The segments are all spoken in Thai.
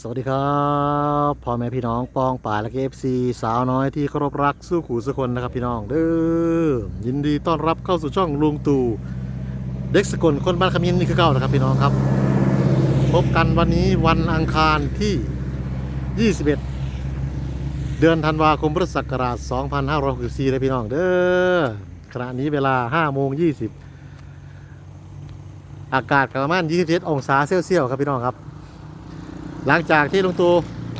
สวัสดีครับพ่อแม่พี่น้องปองป่าและเอฟซีสาวน้อยที่เคารพรักสู้ขู่สุคนนะครับพี่น้องเด้อยินดีต้อนรับเข้าสู่ช่องลุงตู่เด็กสกลคนบ้านขมิ้นนี่คือเก่านะครับพี่น้องครับ พบกันวันนี้วันอังคารที่ 21 เดือนธันวาคมพุทธศักราช 2564เลยพี่น้องเด้อขณะนี้เวลา5โมง20 อากาศประมาณ27 องศาเซลเซียสครับพี่น้องครับ หลังจากที่ลุงตู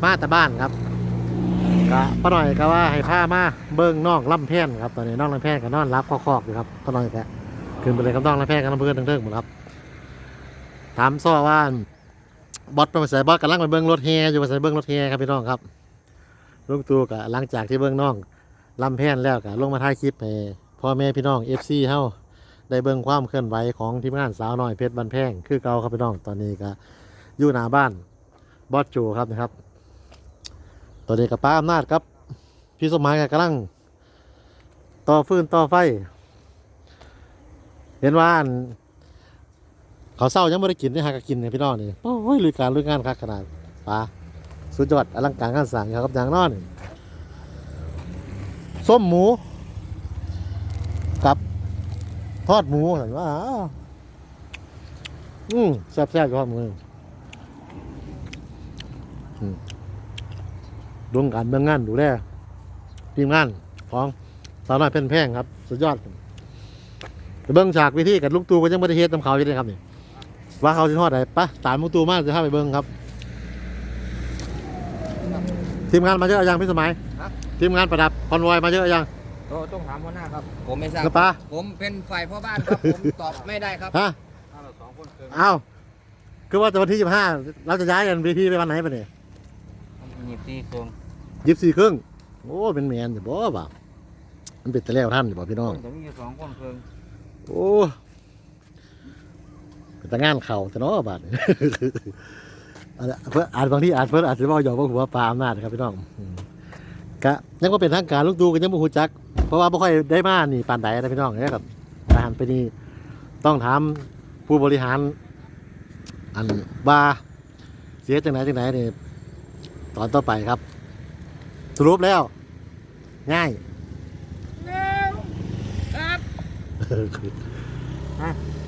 มาแต่บ้านครับกะป้าหน่อยก็ว่าให้พามาเบิ้งน้องลำแพนครับตอนนี้น้องลำแพนกับนอนรับคอกๆอยู่ครับป้าหน่อยแกขึ้นไปเลยครับน้องลำแพนกับน้องเพื่อนเทิงๆหมดครับ ถามซ้อว่าบอสไปใส่บอสกำลังไปเบิ้งรถแฮอยู่ไปใส่เบิ้งรถแฮครับพี่น้องครับลุงตูกะหลังจากที่เบิ้งน้องลำแพนแล้วกะลงมาถ่ายคลิปให้พ่อแม่พี่น้องเอฟซีเฮาได้เบิ้งความเคลื่อนไหวของทีมงานสาวน้อยเพชรบันแพงคือเก่าครับพี่น้องตอนนี้ก็อยู่หน้าบ้าน บอสโจครับนะครับตัวเด็กกับป้าอำนาจครับ พี่สมหมายกำลัง ต่อฟืนต่อไฟ เห็นว่านเขาเศร้ายังไม่ได้กินนี่ฮะก็กินเนี่ยพี่น้องนี่โอ้ยลุยการลุยงานคักขนาดป้าสุดยอดอลังการงานสั่งครับอย่างน้อนนี่ส้มหมู กับ ทอดหมูเห็นว่าอืมแซ่บๆอยู่ครับมือ ดวงการเมืองงานดูแลทีมงานของสาวน้อยเพ่นแพงครับ สุดยอดแต่เบิ้งฉากวิธีกับลูกตูก็ยังไม่ได้เฮ็ดตำเขาอยู่เลยครับนี่ว่าเขาจะทอดไหนปะตามลูกตูมากจะพาไปเบิ้งครับ ทีมงานมาเยอะยังพี่สมัยฮะ ทีมงานประดับคอนวอยมาเยอะยังก็ต้องถามหัวหน้าครับ ผมไม่ทราบ แล้วปะ ผมเป็นฝ่ายพ่อบ้านครับ ผมตอบไม่ได้ครับฮะเอ้าคือว่าแต่วันที่ยี่ห้าเราจะย้ายกันเวทีไปวันไหนปะเนี่ยยี่ สี่เครื่องยี่สี่ครึ่งโอ้เป็นแมนอยู่บ่บ่ามันเป็นแต่แล้วท่านอยู่บ่พี่น้อง จะมีสองคนเครื่องโอ้เป็นแต่งานเข่าแต่เนาะบาด อาจจะเพื่ออาจบางที่อาจเพื่ออาจจะบอกหยอกว่าหัวปลาอำนาจครับพี่น้องอืมกะยังว่าเป็นทางการลูกดูกันยังบ่ฮู้จัก เพราะว่าบ่ค่อยได้มานี่ปานใดนะพี่น้องเนี่ยครับทหารไปนี่ต้องถามผู้บริหาร อันบาเสียจังไหนจังไหนนี่ ตอนต่อไปครับ สรุปแล้ว ง่ายครับ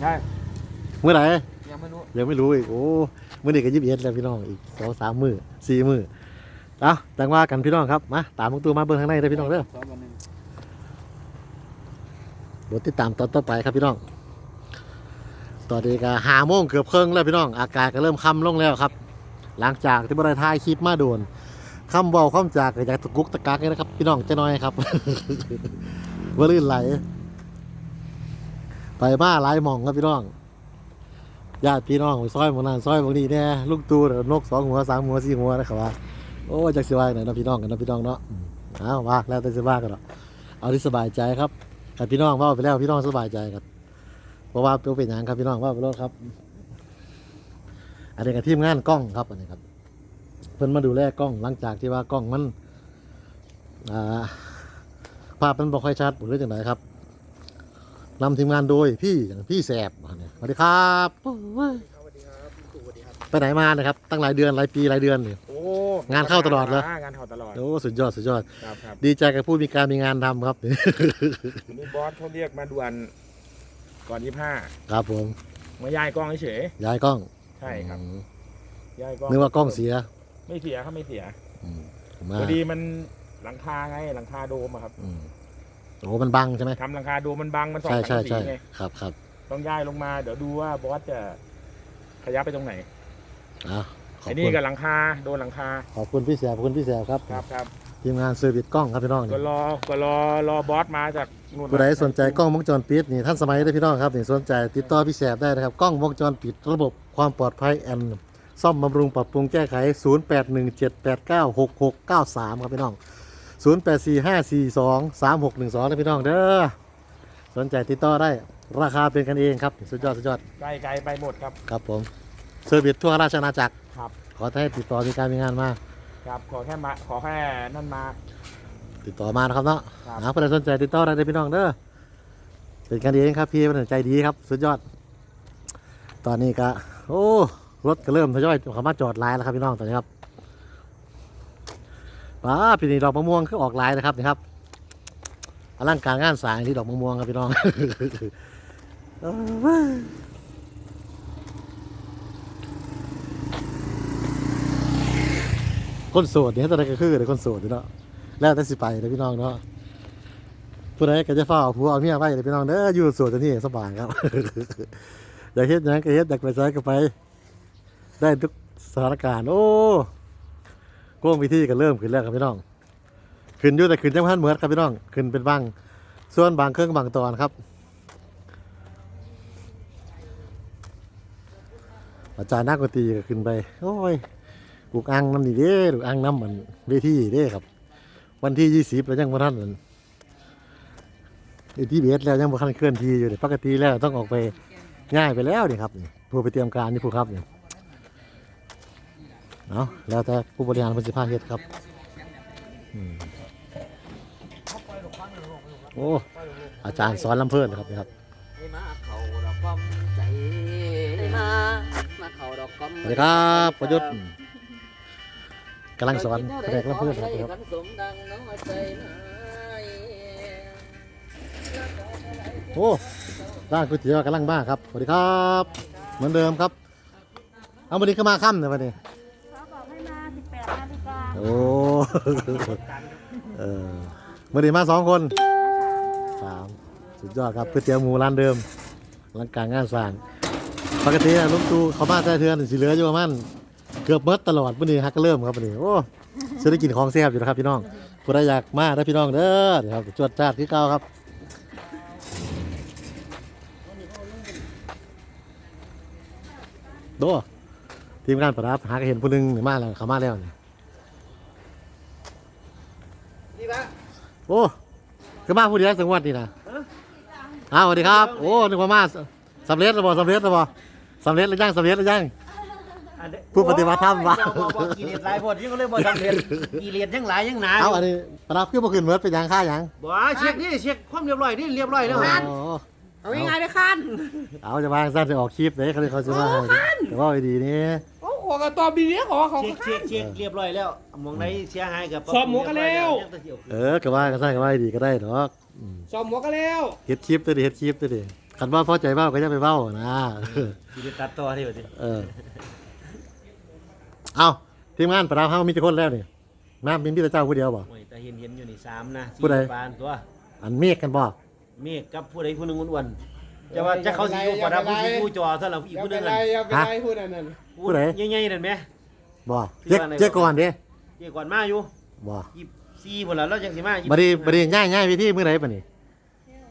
ใช่เมื่อไหร่ยังไม่รู้ยังไม่รู้อีกโอ้มื่อนี้ก็ยิบเอ็ดแล้วพี่น้องอีกสองสามมือสี่มือเอาจังว่ากันพี่น้องครับมาตามมุกตัวมาเบิ่งข้างในเด้อพี่น้องเด้อสองวันหนึ่งเดี๋ยวติดตามตอนต่อไปครับพี่น้องตอนนี้ก็หาโมงเกือบครึ่งแล้วพี่น้อง อากาศก็เริ่มค่ำลงแล้วครับ หลังจากที่บริทายคลิปมาโดนคำเบาคำจากก็จากตะกุกตะกักเลยนะครับ พี่น้องจะน้อยครับว่าลื่นไหล ไปมาหลายหมองครับพี่น้องญาติพี่น้องซอยบางนันซอยบางนี้แน่ลูกตูนกสองหัวสามหัวสี่หัวนะครับว่าโอ้จักสิว่าไหนเนาะพี่น้องกันเนาะพี่น้องเนาะอืมเอาว่าแล้วแต่สิว่ากันเนาะเอาที่สบายใจครับกับพี่น้องว่าไปแล้วพี่น้องสบายใจกันเพราะว่าเป็นเป็นยังครับพี่น้องว่าไปรถครับ อันนี้กับทีมงานกล้องครับอันนี้ครับ เพิ่นมาดูแลกล้องหลังจากที่ว่ากล้องมันอ่าภาพมันบ่ค่อยชัดหรือจังไดครับนำทีมงานโดยพี่อย่างพี่แสบอันนี้สวัสดีครับโอ้ยสวัสดีครับพี่ตู่สวัสดีครับไปไหนมานะครับ ตั้งหลายเดือนหลายปีหลายเดือนนี่โอ้งานเข้าตลอดเหรองานเข้าตลอดโอ้สุดยอดสุดยอดครับครับดีใจกับผู้มีการมีงานทำครับวันนี้บอสเขาเรียกมาด่วนก่อนยี่ห้าครับผมมาย้ายกล้องเฉยย้ายกล้องๆใช่ครับอืมย้ายกล้องนึกว่ากล้องเสียไม่เสียครับไม่เสียอืมมาพอดีมันหลังคาไงหลังคาโดมอะครับอืมโอ้มันบังใช่ไหมทำหลังคาโดมมันบังมันส่องใช่สังใช่กะใช่สีไงครับครับต้องย้ายลงมาเดี๋ยวดูว่าบอสจะขยับไปตรงไหนอะขอบไอ้คุนี่ณกับหลังคาโดนหลังคาขอบคุณพี่แสบขอบคุณพี่แสบครับ ครับครับทีมงานเซอร์วิสกล้องครับพี่น้องก็รอก็รอรอบอสมาจาก นู่นผู้ใดสนใจกล้องวงจรปิดนี่ท่านสมัยได้พี่น้องครับนี่สนใจติดต่อพี่แสบได้นะครับ กล้องวงจรปิดระบบความปลอดภัยแอนซ่อมบำรุงปรับปรุงแก้ไข 0817896693 ครับพี่น้อง 0845423612นะพี่น้องเด้อสนใจติดต่อได้ราคาเป็นกันเองครับ สุดยอดสุดยอดไกลไกลไปหมดครับ ครับผมเซอร์วิสทั่วราชอาณาจักรครับ ขอให้ติดต่อมีการมีงานมาครับขอแค่มาขอแค่นั่นมา ติดต่อมานะครับเนาะครับ หาผู้ใดสนใจติดต่อได้เลยพี่น้องเด้อเป็นกันเองครับพี่เป็นใจดีครับสุดยอด ตอนนี้ก็โอ้รถก็เริ่มทยอยเข้ามาจอดไลน์แล้วครับพี่น้องตอนนี้ครับป้าปีนี้ดอกมะม่วงคือออกหลายนะครับนี่ครับอลังการงานสร้างที่ดอกมะม่วงครับพี่น้อง คนโสดเนี่ยตอนนั้นก็คือเด็กคนโสดอยู่เนาะ แล้วแต่สิไปเลยพี่น้องเนาะผู้ใดก็จะเฝ้าเอาผัวเอาเมียไว้เลยพี่น้องเด้ออยู่โสดตัวนี้สบายครับ อยากเฮ็ดหยังก็เฮ็ดอยากไปไสก็ไป ได้ทุกสถานการณ์โอ้กวงพิธีก็เริ่มขึ้นแล้วครับพี่น้อง ขึ้นอยู่แต่ขึ้นยังพันเหมือนครับพี่น้อง ขึ้นเป็นบางส่วนบางเครื่องบางตอนครับ อาจารย์นักดนตรีก็ขึ้นไป โอ้ยลูกอ่างน้ำนี่เด้ลูกอ่างน้ำมันเวทีเด้ครับ วันที่ยี่สิบแล้วยังบ่ทันนั่นไอ้ที่เบสแล้วยังบ่ทันเคลื่อนที่อยู่เดี๋ยวปกติแล้วต้องออกไปง่ายไปแล้วนี่ครับนี่ผู้ไปเตรียมการนี่ผู้ครับนี่เอาแล้วแต่ผู้บริหารเพิ่นสิพาเฮ็ดครับอืมโอ้อาจารย์สอนลำเพิ่นครับนี่ครับให้มาเขาดอกกอมใจให้มามาเขาดอกกอมสวัสดีครับประยุทธ์ กำลังสอนแสดงลำเพิ่นครับนี่ครับขันสมดังน้อยใจนายโอ้ร้านก๋วยเตี๋ยวกำลังบ้าครับสวัสดีครับ เหมือนเดิมครับ เอาวันนี้ก็มาค่ำเลยวันนี้เขาบอกให้มา18นาฬิกาโอ้เออวันนี้มาสองคนสามสุดยอดครับก๋วยเตี๋ยวหมูร้านเดิมร้านกลางงานสร้างปกติอะลุงตู่เขามาแต่เทือนสิเหลืออยู่ประมาณ เกือบเบิดตลอดวันนี้ฮักก็เริ่มครับวันนี้โอ้จะได้กินของแซ่บอยู่นะครับพี่น้องผู้ใดอยากมาได้อพี่น้องเด้อเดี๋ยวครับจวดจ้าดที่เก่าครับโดทีมงานประดับหากเห็นผู้หนึงนี่มาแล้วเขามาแล้วนี่นี่ปะโอ้ก็มาผู้เดียวสังวัดนี่นะอ้าวสวัสดีครับ โอ้นึกว่ามาสำเร็จแล้วบ่สำเร็จแล้วบ่สำเร็จแล้วยังสำเร็จแล้วยัง ผู้ปฏิบัติธรรมวะ เจ้าบอกว่ากิเลสหลายพดยังก็เลยบ่สำเร็จกิเลสยังหลายยังหนาเอาอันนี้ประดับขึ้นมาขึ้นเหมือนเป็นหยังค่าหยังบ่เช็คนี่เช็คความเรียบร้อยนี่เรียบร้อยแล้วฮะอ๋อเอาง่ายๆเลยคันเอาจะมาสั้นจะออกคลิปเลยเขาเลยเขาจะมาให้แต่ว่าไอ้ดีนี่โอ้ขอกันตอบดีนี้ขอเขาเช็คเช็คเช็คเรียบร้อยแล้วมองไหนเสียหายกับสอบหมูกันแล้วเออก็ว่าก็สั้นก็ว่าไอ้ดีก็ได้เนาะอืมสอบหมวกกันแล้วเฮ็ดคลิปตัวดิเฮ็ดคลิปตัวดิคันว่าพอใจเบ้าก็จะไปเบ้านะกิเลสตัดต่อที่ว่าสิเออ เอาทีมงานประดับเฮามีแต่คนแล้วนี่น้ำมีพี่แต่เจ้าผู้เดียวบ่ โอ้ยแต่เห็นเห็นอยู่นี่สามนะผู้ใดสี่ปานตัวอันเมฆกันบ่เมฆกับผู้ใดผู้หนึงอ้วนๆแต่ว่าจะเขาสิอยู่ประดับผู้สิผู้จอซะแล้วอีกผู้หนึงนั่นอย่าเป็นไรพูดอันนั้นผู้ใดใหญ่ๆนั่นแหม บ่พี่เจ๊กว่าไงเจ๊กก่อนเด้เกี่ก่อนมาอยู่บ่24พุ่นล่ะเราจังสิมา24บัดนี้บัดนี้ง่ายง่ายวิธีมื้อไหนปะนี่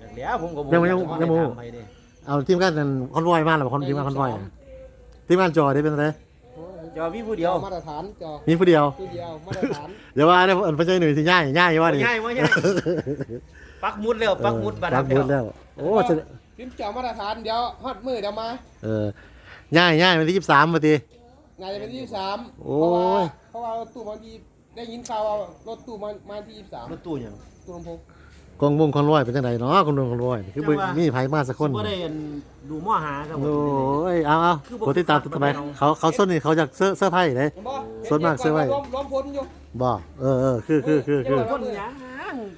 จักแล้วผมก็บ่ยังบ่ยังบ่ยังบ่ได้ถามไปเด้เอาทีมงานนั่นคอนวอยมาแล้วบ่คอนทีมงานคอนวอยอะทีมงานจอได้เป็นไง จอมีผู้เดียวมาตรฐานจอมีผู้เดียวผู้เดียวมาตรฐานเดี๋ยวว่าเดี๋ยวอันเพิ่นใจหนึ่งสิง่ายง่ายว่านี่ง่ายว่าง่ายปักหมุดแล้วปักหมุดบัตรปักหมุดแล้วโอ้จะพิมพ์จอมาตรฐานเดี๋ยวฮอดมือเดี๋ยวมาเออง่ายง่ายวันที่23บ่ติงานจะเป็นที่สามโอ้เพราะว่าเพราะว่ารถตู้บางทีได้ยินข่าวว่ารถตู้มามาที่ยี่สามรถตู้หยังตู้ลำโพง กองวงคอนวอยเป็นจังไดเนาะกองวงคอนวอยนี่คือบ่มีไผมาสักคนบ่ได้อันดูหม้อหาครับผมโอ้ยเอาเอากดติดตามทำไมเขาเขาส้นนี่เขาอยากเสื้อเสื้อไผ่เลยเห็นบ่ส่วนมากซื้อไว้ล้มล้มพ้นอยู่บ่เออเออคือคือคือคือคนหยัง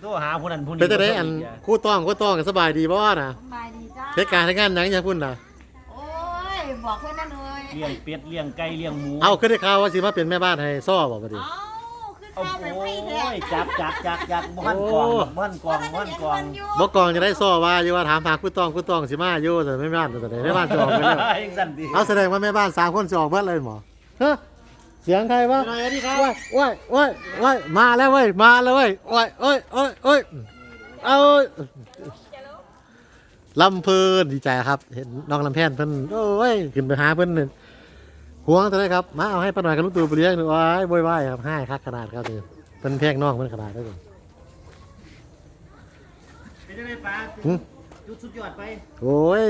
ตัวหาผู้นั้นผู้นี้เป็นจังไดอันคู่ต้องคู่ต้องกันสบายดีบ่น่ะสบายดีจ้าเหตุการณ์ทางงานหยังอย่าพุ่นน่ะโอ้ยบอกเพื่อนนั่นเลยเลี้ยงเป็ดเลี้ยงไก่เลี้ยงหมูเอาขึ้นได้ข่าวว่าสิมาเป็นแม่บ้านให้ซ้อบ่บัดนี้เอ้าคือเอาข้าวไป โอ้ไม่แท้ยจับจับจับจับบ้านกองบ้านกองบ้านกองบ่กองจะได้ซ้อว่าอยู่ว่าถามหาคู่ต้องคู่ต้องสิมาอยู่แต่ไม่บ้านแต่แม่บ้านจะออกไปแล้วยังสั่นดิเอาแสดงว่าแม่บ้านสามคนสิออกเบิดเลยหมอฮะเสียงใครวะหน่อยนี่ครับว้ายว้ายว้ายว้ายมาแล้วเว้ยมาแล้วเว้ยว้ายเอ้ยเอ้ยเอ้ยเอาเอ้ยลำเพลินดีใจครับ เห็นน้องลำแพนเพิ่นโอ้ยขึ้นไปหาเพิ่นนี่ ห่วงจะได้ครับ มาเอาให้ป้าหน่อยกับลูกตู่ไปเลี้ยงหน่อยโวยวายครับให้คักขนาดครับนี่เพิ่นแพงน้องเพิ่นขนาดได้เลยเป็นยังไงป้าหึจุดสุดยอดไป โอ้ย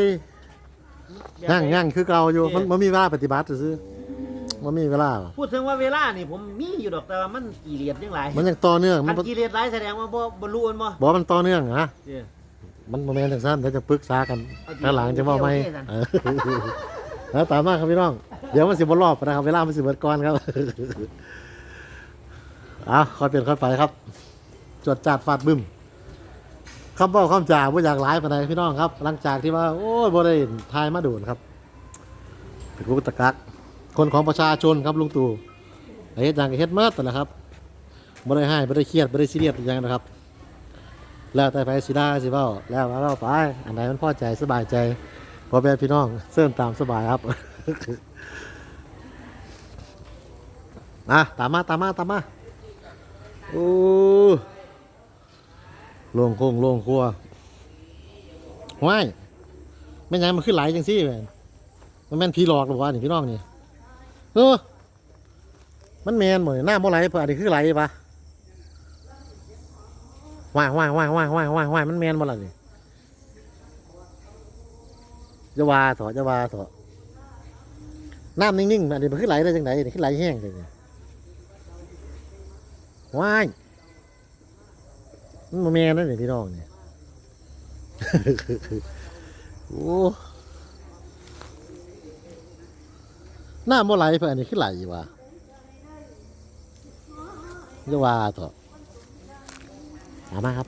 ยั่งยั่งคือเก่าอยู่มันมันมีเวลาปฏิบัติซื่อๆมันมีเวลา พูดถึงว่าเวลานี่ผมมีอยู่ดอกแต่ว่ามันกี่เลียดยังหลายมันยังต่อเนื่อง มัมันนกี่เลียดหลายแสดงว่าบ่บ่รู้มันบ่บอกว่ามันต่อเนื่องนะเด้อมันโมเมนต์จังสั้นเดี๋ยวจะปรึกษากันเอาดีข้างหลังจะว่าไหมโอเคสั่นเออแล้วตามมาครับพี่น้อง เดี๋ยวมันสิบรอบนะครับ เวลามันสิบเบิดก่อนครับอะค่อยเป็นค่อยไปครับ จวดจาดฟาดบึ้มคำบ้าคำจ่าบ่อยากหลายปานใดพี่น้องครับ หลังจากที่ว่า โอ้ยบ่ได้ทายมาโดนครับตะกุกตะกักคนของประชาชนครับลุงตู่ไอ้เฮ็ดหยังเฮ็ดเมิดแต่นแหละครับบ่ได้ให้บ่ได้เครียดบ่ได้ซีเรียสอหยังนะครับ แล้วแต่ไปสิได้สิเว้าแล้วว่าเว้าไป อันไหนมันพอใจสบายใจพอแม่พี่น้องเสื่อมตามสบายครับ อะตามมาตามมาตามมาโอ้ลงโค้งลงครัวว้ายไม่ยังมันขึ้นไหลจังซี่แมนมันแม่นผีหลอกหรือวะนี่พี่น้องนี่เออมันแมนเหมดหน้าบ่ไหลเพื่ออันนี้คือไหลปะว้ายว้ายว้ายว้ายว้ายว้ายว้ายมันแมนบ่ล่ะนี่จะว่าเถอะจะว่าเถอะ น้ำนิ่งๆอันนี้มันขึ้นไหลได้จังไหนนี่ขึ้นไหลแห้งเลยนี่ว้ายมันแม่นั่นนี่พี่น้องเนี่ยโอ้หน้าบ่ไหลเพิ่อันนี้คือไหลวะอย่าว่าเถอะเอามาครับ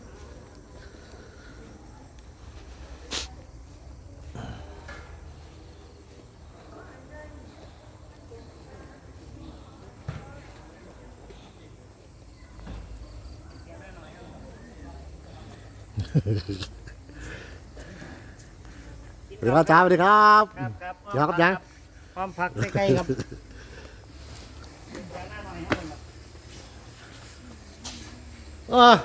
สวัสดีครับจ้าสวัสดีครับครับครับเดี๋ยวครับยังความพักใกล้ๆครับเออ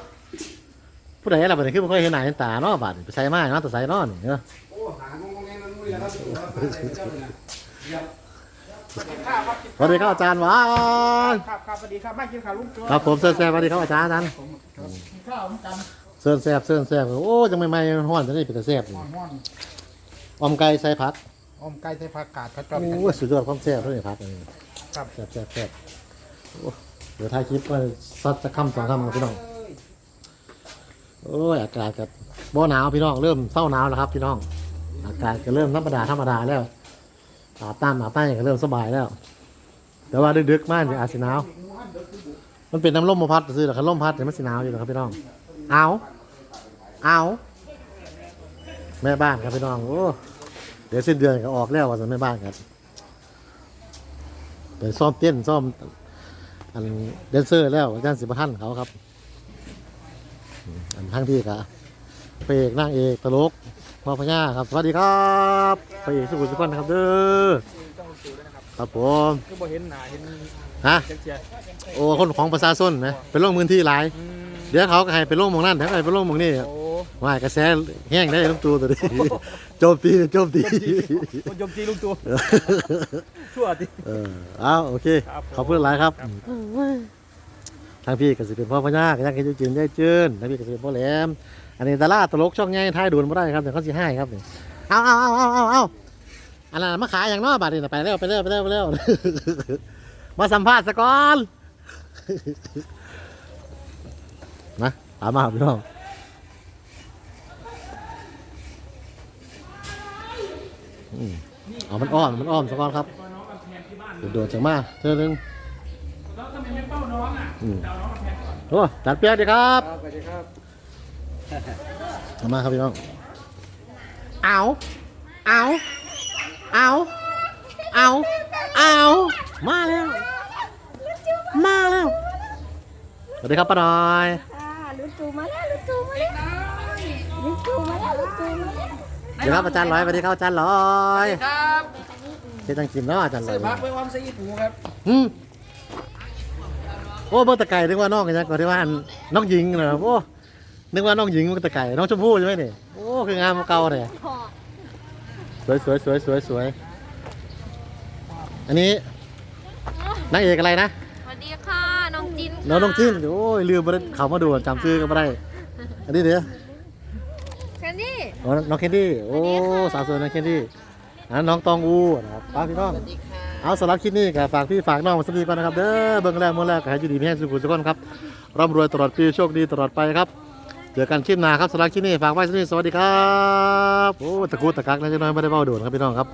ผู้ใดล่ะบัดนี้คือบ่ค่อยเห็นหน้าเห็นตาเนาะบาดนี้ไปใส่มาเนาะแต่ใส่เนาะนี่เนาะโอ้หางงงแงงนั่นนู่นนี่ครับอยู่ครับมาใส่เจ้าเนี่ยสวัสดีครับอาจารย์หวานครับครับสวัสดีครับมากินข้าวลุงตัวครับผมเซิร์นแซ่บสวัสดีครับอาจารย์อาจารย์ข้าวมันกัน เซิร์นแซ่บเซิร์นแซ่บโอ้จังไม่ไม่ฮ้อนจังนี่เป็นแต่แซ่บนี่ห้อนออมไก่ใส่ผักอมไก่ใส่ผักกาดกระจอมโอ้ยสุดยอดความแซ่บเลยผักนี่ครับแซ่บแซ่บแซ่บโอ้เดี๋ยวถ่ายคลิปไว้สักจะค่ำสองค่ำครับพี่น้องโอ้ยอากาศกับบ่หนาวพี่น้องเริ่มเศร้าหนาวแล้วครับ พี่น้อง อากาศก็เริ่มธรรมดาธรรมดาแล้วอาบน้ำอาบใต้ก็เริ่มสบายแล้ว แต่ว่าดึกๆมากเนี่ยอาจสิหนาว มันเป็นน้ำลมมาพัดซื้อหรอครับลมพัดแต่มันสิหนาวอยู่นะครับพี่น้องเอา เอาแม่บ้านครับพี่น้องโอ้เดี๋ยวสิ้นเดือนก็ออกแล้วว่าจะแม่บ้านครับไปซ่อมเต้นซ่อมอันแดนเซอร์แล้วอาจารย์สิบท่านเขาครับอืมอันทั้งที่กะพระเอกนางเอกตลกพ่อพญาครับ สวัสดีครับพระเอกสุขุมสุขนครับเด้อครับผมคือบ่เห็นหน้าเห็นฮะเจ๊กเจ๊ยโอ้คนของประชาชนนะเป็นโรคมือที่หลายอืมเดี๋ยวเขาก็ให้เป็นโรคมองนั่นเดี๋ยวก็ให้เป็นโรคมองนี่โอ้ ว่ากระแสแห้งได้ลุงตัวตัวนี้โจมตีโจมตีคนยมจีลุงตัวชั่วดิเออเอาโอเคครับผมขอบคุณหลายครับ ทางพี่ก็สิเป็นพ่อพญาก็ยังกินจืนได้จืนทางพี่ก็สิเป็นพ่อแหลม อันนี้ดาราตลกช่องใหญ่ท้ายด่วนไม่ได้ครับเดี๋ยวเขาสิให้ครับนี่เอาเอาเอาเอาเอาเอาอันนั้นมาขายอย่างเนอกบาทนี่น่ะไปเร็วไปเร็วไปเร็วไปเร็วมาสัมภาษณ์สะก่อนนะตามมาครับพี่น้อง อืมเอามันอ้อมมันอ้อมสะก่อนครับโดดๆจากมาเธอหนึ่งอืมโอ้จัดเปียกดีครับครับสวัสดีครับเอามาครับพี่น้องเอาเอาเอาเอาเอามาแล้วมาแล้วสวัสดีครับป้าน้อย ค่ะลุงจูมาแล้วลุงจูมาแล้วลุงจูมาแล้วลุงจูมาแล้ว สวัสดีครับอาจารย์ร้อยสวัสดีครับอาจารย์ร้อยครับเจ๊ตังกินเนาะอาจารย์ร้ใส่อยพักไว้ความใส่ปูครับอืมโอ้เบิ่งตะไก่นึกว่าน้องกันยังก่อนที่ว่าอันน้องหญิงเหรอโอ้นึกว่าน้องหญิงมันตะไก่น้องชมพู่ใช่ไหมนี่โอ้คืองามกว่าเก่าเลยสวยสวยสวยสวยสวยอันนี้นางเอกอะไรนะสวัสดีค่ะน้องจินน้องน้องจิ้นโอ้ยลืมไปเขามาดูจำชื่อก็ไม่ได้อันนี้เดี๋ยวแคนดี้ อ๋อน้องแคนดี้ โอ้ สาวสวยน้องแคนดี้อันนั้นน้องตองอูนะครับป้ากพี่น้อง เอาสำหรับคลิปนี้ก็ฝากพี่ฝากน้องมาสักทีก่อนนะครับ เด้อ เบิ่งแรกมื้อแรกก็ให้อยู่ดีมีแห้งสุขุมสุขคนครับ ร่ำรวยตลอดปี โชคดีตลอดไปครับ เจอกันคลิปหน้าครับสำหรับคลิปนี้ฝากไว้สักทีสวัสดีครับ โอ้ ตะกูตะกักนะจ๊ะน้อยไม่ได้เบ้าโดนครับพี่น้องครับ